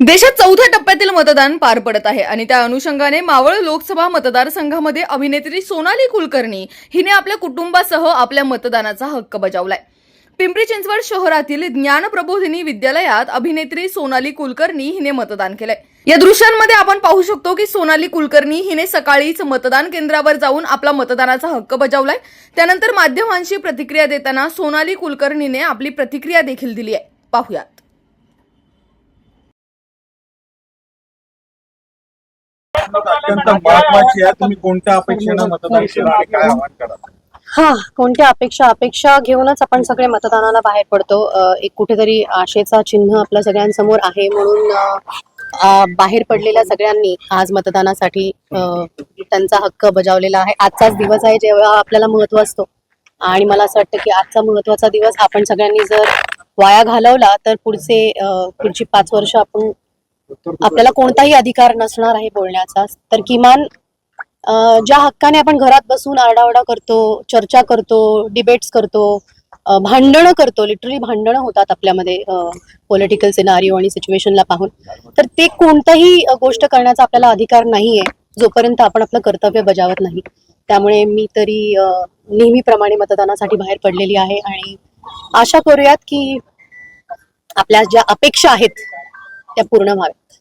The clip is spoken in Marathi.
देशात चौथ्या टप्प्यातील मतदान पार पडत आहे आणि त्या अनुषंगाने मावळ लोकसभा मतदारसंघामध्ये अभिनेत्री सोनाली कुलकर्णी हिने आपल्या कुटुंबासह आपल्या मतदानाचा हक्क बजावलाय. पिंपरी चिंचवड शहरातील ज्ञानप्रबोधिनी विद्यालयात अभिनेत्री सोनाली कुलकर्णी हिने मतदान केलंय. या दृश्यांमध्ये आपण पाहू शकतो की सोनाली कुलकर्णी हिने सकाळीच मतदान केंद्रावर जाऊन आपला मतदानाचा हक्क बजावलाय. त्यानंतर माध्यमांशी प्रतिक्रिया देताना सोनाली कुलकर्णीने आपली प्रतिक्रिया देखील दिली आहे. पाहूयात अत्यंत महत्वाची आहे. तुम्ही कोणत्या अपेक्षेनं मतदान केलं? आणि काय आव्हान करा हा कोणत्या अपेक्षा? अपेक्षा घेऊनच आपण सगळे मतदानाला बाहेर पडतो. एक कुठेतरी आशेचा चिन्ह आपल्या सगळ्यांसमोर आहे म्हणून बाहेर पडलेल्या सगळ्यांनी आज मतदानासाठी त्यांचा हक्क बजावलेला आहे. आजचाच दिवस आहे जेव्हा आपल्याला महत्त्व असतो. आणि मला असं वाटतं की आजचा महत्त्वाचा दिवस आपण सगळ्यांनी जर वाया घालवला तर पुढचे पुढची पाच वर्ष आपण आपल्याला कोणताही अधिकार नसणार आहे बोलण्याचा. तर किमान ज्या हक्काने आपण घरात बसून आरडाओरडा करतो चर्चा करतो डिबेट्स करतो भांडणं करतो लिटरली भांडणं होतात आपल्यामध्ये पॉलिटिकल सिनारिओ आणि सिच्युएशनला पाहून. तर ते कोणताही गोष्ट करण्याचा आपल्याला अधिकार नाहीये जोपर्यंत आपण आपलं कर्तव्य बजावत नाही. त्यामुळे मी तरी नेहमीप्रमाणे मतदानासाठी बाहेर पडलेली आहे आणि आशा करूयात की आपल्या ज्या अपेक्षा आहेत त्या पूर्ण व्हाव्यात